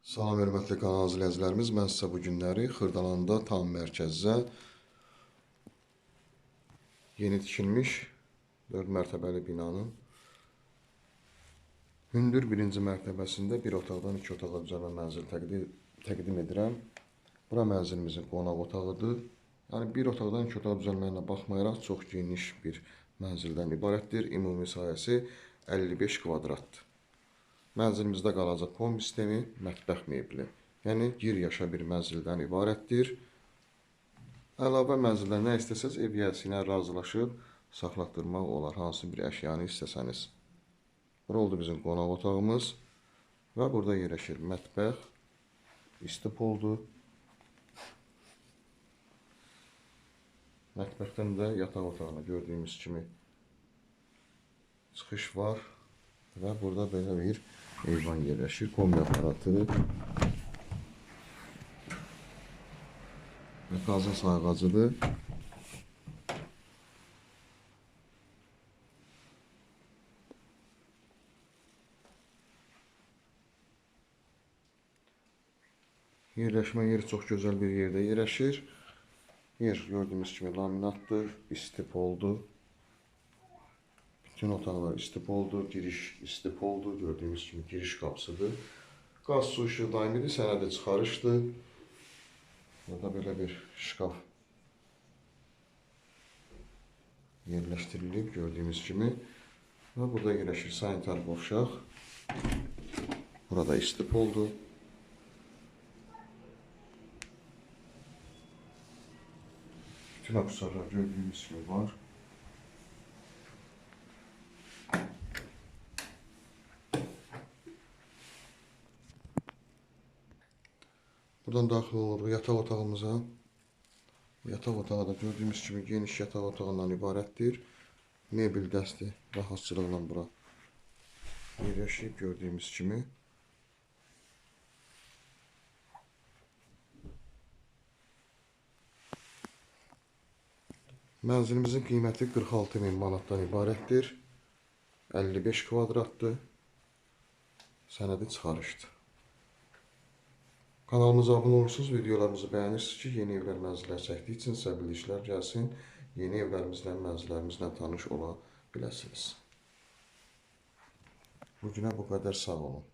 Salam hörmətli kanal izləyicilərimiz. Mən sizə bu günləri Xırdalanda tam mərkəzdə yeni tikilmiş 4 mərtəbəli binanın hündür birinci mərtəbəsində bir otaqdan iki otağa düzəlmə mənzil təqdim, təqdim edirəm. Bura mənzilimizin qonaq otağıdır. Yəni bir otaqdan iki otağa düzəlməyinə baxmayaraq çox geniş bir mənzildən ibarətdir. Ümumi sahəsi 55 kvadratdır. Mənzilimizdə qalacaq kom sistemi, mətbəx mebeli. Yəni gir yaşa bir mənzildən ibarətdir. Əlavə mənzildə nə istəsəz ev yəhəsi ilə razılaşıb saxlatdırmaq olar hansı bir əşyanı istəsəniz. Bura oldu bizim qonaq otağımız və burada yerləşir mətbəx, isti poldur. Mətbəxdən də yataq otağına gördüyümüz kimi çıxış var və burada belə bir eyvan yerləşir. Kombi aparatı və qazın sayğacıdır. Yerləşmə yeri çox gözəl bir yerdə yerləşir. Yer gördüyümüz kimi laminatdır, istif oldu. Bütün otaqlar istif oldu, giriş istif oldu. Gördüyümüz kimi giriş qapısıdır. Qaz su işığı daimidir, sənədi çıxarışdır. Burada belə bir şkaf yerləşdirilib gördüyümüz kimi. Və burada yerləşir sanitar qovşaq. Burada istif oldu. Bütün aksarlar gördüğümüz gibi var. Buradan daxil oluruq yataq otağımıza. Yataq otağı da gördüyümüz kimi geniş yataq otağından ibarətdir. Mebel dəsti rahatçılıqla bura yerləşib gördüyümüz kimi. Mənzilimizin qiyməti 46 min manatdan ibarətdir. 55 kvadratdır. Sənədi çıxarışdır. Kanalımıza abunə olursunuz, videolarımızı bəyənirsiniz ki, yeni evlər mənzillər çəkdiyi üçün sizə bildirişlər gəlsin. Yeni evlərimizlə, mənzillərimizlə tanış ola biləsiniz. Bugünə bu qədər sağ olun.